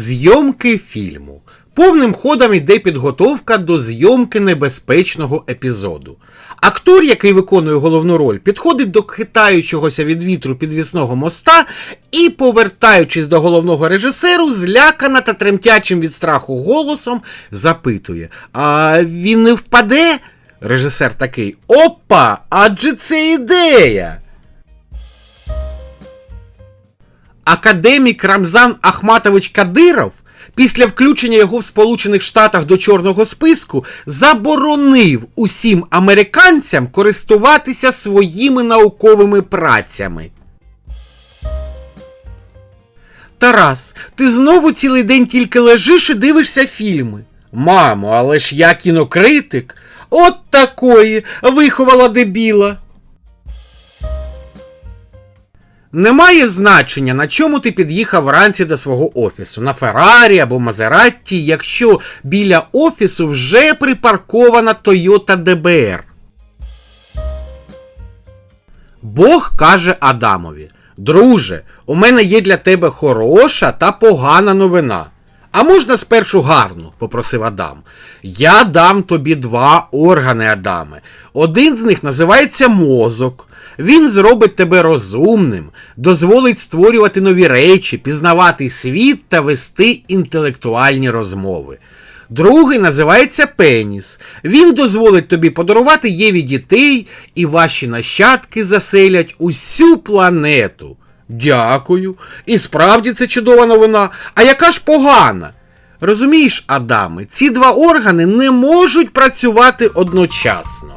Зйомки фільму. Повним ходом йде підготовка до зйомки небезпечного епізоду. Актор, який виконує головну роль, підходить до хитаючогося від вітру підвісного моста і, повертаючись до головного режисеру, злякана та тремтячим від страху голосом, запитує: А він не впаде? Режисер такий: Опа! Адже це ідея! Академік Рамзан Ахматович Кадиров після включення його в Сполучених Штатах до чорного списку заборонив усім американцям користуватися своїми науковими працями. Тарас, ти знову цілий день тільки лежиш і дивишся фільми. Мамо, але ж я кінокритик. От такої виховала дебіла. Немає значення, на чому ти під'їхав вранці до свого офісу, на Феррарі або Мазератті, якщо біля офісу вже припаркована Toyota DBR. Бог каже Адамові: Друже, у мене є для тебе хороша та погана новина. А можна спершу гарну, попросив Адам. Я дам тобі два органи, Адаме. Один з них називається мозок. Він зробить тебе розумним, дозволить створювати нові речі, пізнавати світ та вести інтелектуальні розмови. Другий називається Пеніс. Він дозволить тобі подарувати Єві дітей, і ваші нащадки заселять усю планету. Дякую. І справді це чудова новина. А яка ж погана? Розумієш, Адаме, ці два органи не можуть працювати одночасно.